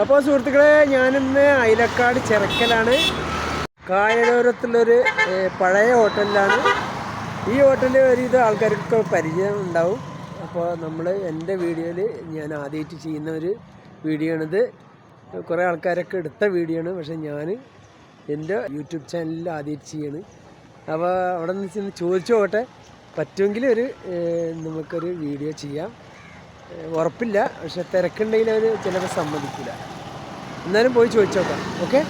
അപ്പോൾ സുഹൃത്തുക്കളെ ഞാനിന്ന് അയിലക്കാട് ചിറക്കലാണ്. കായലോരത്തുള്ളൊരു പഴയ ഹോട്ടലിലാണ്. ഈ ഹോട്ടലിൽ ഒരുവിധ ആൾക്കാർക്ക് പരിചയം ഉണ്ടാവും. അപ്പോൾ നമ്മൾ എന്റെ വീഡിയോയിൽ ഞാൻ ആദ്യമായിട്ട് ചെയ്യുന്ന ഒരു വീഡിയോ ആണിത് കുറേ ആൾക്കാരൊക്കെ എടുത്ത വീഡിയോ ആണ് പക്ഷേ ഞാൻ എന്റെ യൂട്യൂബ് ചാനലിൽ ആദ്യമായിട്ട് ചെയ്യാണ്. അപ്പോൾ അവിടെ നിന്ന് ചോദിച്ചു പോകട്ടെ പറ്റുമെങ്കിൽ ഒരു നമുക്കൊരു വീഡിയോ ചെയ്യാം. ഉറപ്പില്ല. പക്ഷെ തിരക്കുണ്ടെങ്കിൽ അവർ ചിലപ്പോൾ സമ്മതിക്കില്ല. എന്നാലും പോയി ചോദിച്ചോക്കാം. ഓക്കെ?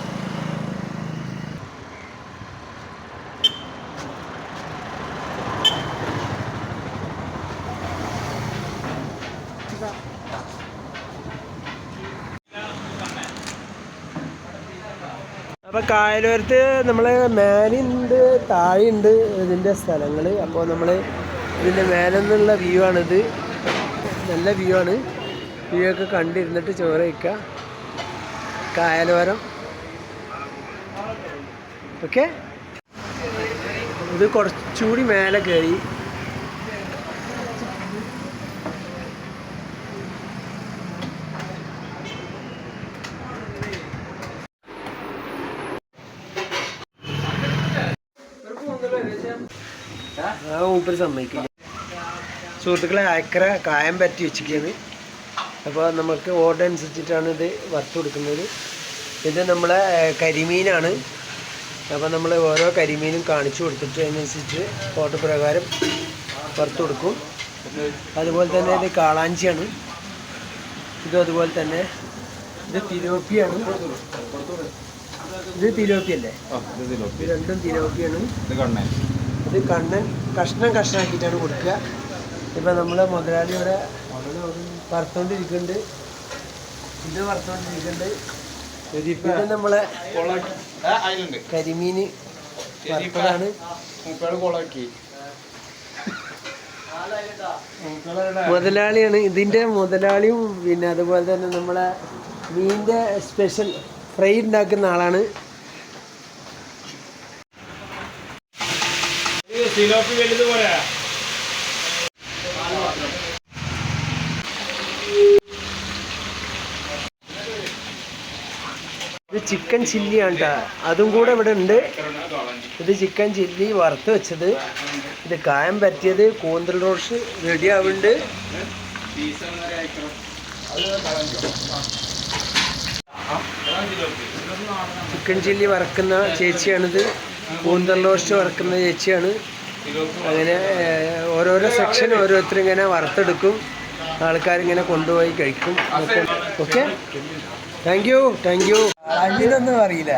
അപ്പോൾ കായലോരത്ത് നമ്മൾ മേലുണ്ട് താഴെയുണ്ട് ഇതിന്റെ സ്ഥലങ്ങൾ അപ്പോൾ നമ്മൾ ഇതിന്റെ മേലെ നിന്നുള്ള വ്യൂ ആണിത്. നല്ല വ്യൂ ആണ്. വ്യൂ ഒക്കെ കണ്ടിരുന്നിട്ട് ചോറ് കഴിക്കുക കായലോരം. ഓക്കെ ഇത് കുറച്ചുകൂടി മേലെ കയറി മൂപ്പര് സമ്മതിക്കില്ല. സുഹൃത്തുക്കളെ അയക്കര കായം പറ്റി വെച്ചിരിക്കുകയാണ്. അപ്പോൾ നമുക്ക് ഓർഡർ അനുസരിച്ചിട്ടാണ് ഇത് വറുത്ത് കൊടുക്കുന്നത്. ഇത് നമ്മളെ കരിമീനാണ്. അപ്പോൾ നമ്മൾ ഓരോ കരിമീനും കാണിച്ചു കൊടുത്തിട്ട് അതിനനുസരിച്ച് ഓർഡർ പ്രകാരം വറുത്ത് കൊടുക്കും. അതുപോലെ തന്നെ ഇത് കാളാഞ്ചിയാണ്. ഇതും അതുപോലെ തന്നെ ഇത് തിലോപ്പിയാണ്. ഇത് തിലോപ്പി അല്ലേ? ഇത് രണ്ടും തിലോപ്പിയാണ്. ഇത് കണ്ണൻ കഷ്ണം കഷ്ണാക്കിയിട്ടാണ് കൊടുക്കുക. ഇപ്പം നമ്മളെ മുതലാളി ഇവിടെ വറുത്തോണ്ടിരിക്കുന്നുണ്ട്. ഇത് വറുത്തോണ്ടിരിക്കുന്നുണ്ട്. ഇത് നമ്മളെ കരിമീൻ വറുത്തതാണ്. മുതലാളിയാണ്. ഇതിന്റെ മുതലാളിയും പിന്നെ അതുപോലെ തന്നെ നമ്മളെ മീനിന്റെ സ്പെഷ്യൽ ഫ്രൈ ഉണ്ടാക്കുന്ന ആളാണ്. സിലോപ്പി വലുത് പോലെ ചിക്കൻ ചില്ലിയാണ് കേട്ടോ അതും കൂടെ ഇവിടെ ഉണ്ട് ഇത് ചിക്കൻ ചില്ലി വറുത്ത് വെച്ചത്. ഇത് കായം പറ്റിയത് കൂന്തൽ റോസ് റെഡി ആവുന്നുണ്ട് ചിക്കൻ ചില്ലി വറക്കുന്ന ചേച്ചിയാണിത്. കൂന്തൽ റോസ്റ്റ് വറക്കുന്ന ചേച്ചിയാണ്. അങ്ങനെ ഓരോരോ സെക്ഷൻ ഓരോരുത്തരും ഇങ്ങനെ വറുത്തെടുക്കും. ആൾക്കാരിങ്ങനെ കൊണ്ടുപോയി കഴിക്കും. Okay? Thank you thank you അതിനൊന്നും അറിയില്ല.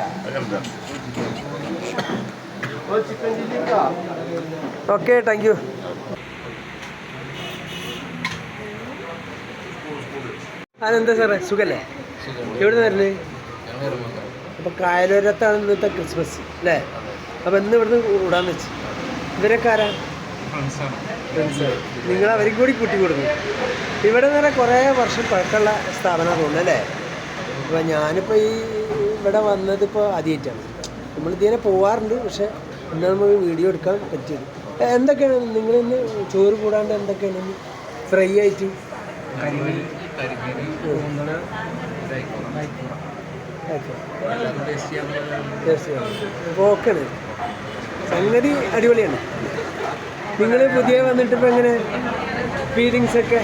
ഓക്കെ താങ്ക് യു അതെന്താ സാറേ? സുഖല്ലേ? എവിടെ നിന്ന് വരുന്നത് അപ്പോൾ കായലോരത്താണ് ഇന്നത്തെ ക്രിസ്മസ് അല്ലേ? അപ്പോൾ ഇന്ന് ഇവിടുന്ന് കൂടാന്ന് വെച്ച്. ഇവരൊക്കെ ആരാ? നിങ്ങൾ അവരും കൂടി കൂട്ടി കൊടുക്കും ഇവിടെ നിന്ന് കുറേ വർഷം പഴക്കമുള്ള സ്ഥാപനം തോന്നുന്നു അല്ലേ? അപ്പോൾ ഞാനിപ്പോൾ ഈ ഇവിടെ വന്നത് ഇപ്പോൾ ആദ്യമായിട്ടാണ് നമ്മൾ ഇതിനെ പോവാറുണ്ട് പക്ഷേ ഇന്ന് നമുക്ക് വീഡിയോ എടുക്കാൻ പറ്റിയത്. എന്തൊക്കെയാണ് നിങ്ങൾ ഇന്ന് ചോറ് കൂടാണ്ട് എന്തൊക്കെയാണ് ഫ്രൈ ആയിട്ട്? അപ്പോൾ ഓക്കെയാണ് സംഗതി അടിപൊളിയാണ്. നിങ്ങൾ പുതിയ വന്നിട്ടിപ്പോൾ എങ്ങനെ? ഫീലിങ്സ് ഒക്കെ?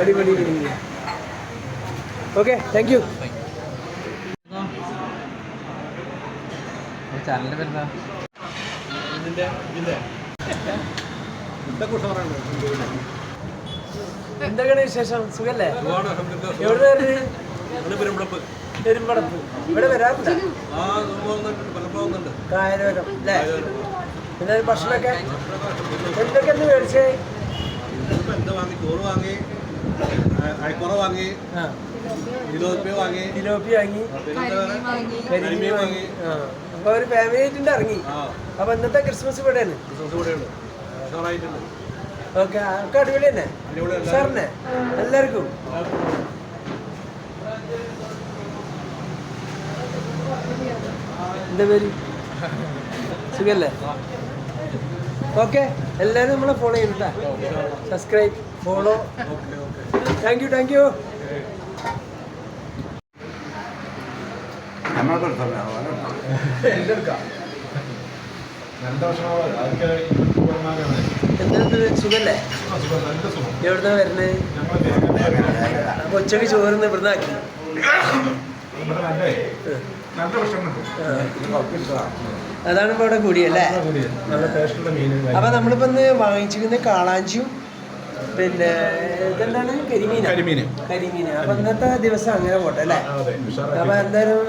അടിപൊളി ഫീലിംഗ് ഓക്കെ താങ്ക് യു ചാനലിന്റെ പേരെന്താ എന്തൊക്കെയാണ് വിശേഷം? സുഖല്ലേ? എവിടെ പെരുമ്പടപ്പ്. ഇവിടെ വരാറില്ല? കായലോരം അല്ലേ? പിന്നെ ഭക്ഷണമൊക്കെ? എന്തൊക്കെ മേടിച്ചേ? ചോറ് വാങ്ങി. അയക്കുറ വാങ്ങി വാങ്ങി. വാങ്ങി. കരിമീൻ കരിമീൻ വാങ്ങി. അപ്പൊ ഒരു ഫാമിലി ആയിട്ടുണ്ട് ഇറങ്ങി. അപ്പൊ ഇന്നത്തെ ക്രിസ്മസ് ഇവിടെയാണ്. ക്രിസ്മസ് ഓക്കെ ഒക്കെ അടിപൊളി തന്നെ. സാറിനെ എല്ലാവർക്കും. എന്താ പേര്? സുഖല്ലേ? ഓക്കെ എല്ലാരും നമ്മളെ follow ചെയ്യുന്നുണ്ടാ subscribe follow okay okay thank you thank you സുഖല്ലേ? എവിടുന്നാ വരുന്നത് അപ്പൊ ഉച്ചയ്ക്ക് ചോറിന്ന് ഇവിടുന്ന് ആക്കി അതാണ് ഇപ്പൊ ഇവിടെ കൂടിയല്ലേ? നല്ല ടേസ്റ്റുള്ള മീൻ. അപ്പൊ നമ്മളിപ്പോ ഇന്ന് വാങ്ങിച്ചിരിക്കുന്ന കാളാഞ്ചിയും പിന്നെ ഇതെന്താണ്? കരിമീന. കരിമീന്. കരിമീന. അപ്പൊ ഇന്നത്തെ ദിവസം അങ്ങനെ പോട്ടെ അല്ലേ? അപ്പൊ എന്തായാലും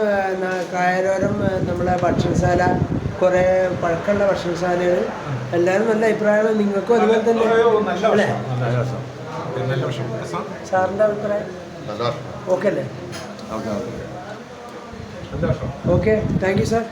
കായലോരം നമ്മളെ ഭക്ഷണശാല കുറെ പഴക്കമുള്ള ഭക്ഷണശാലയാണ് എല്ലാവരും നല്ല അഭിപ്രായമാണ് നിങ്ങൾക്കും അതുപോലെ തന്നെ. അല്ലേ? സാറിന്റെ അഭിപ്രായം? ഓക്കെ അല്ലേ? Okay thank you sir.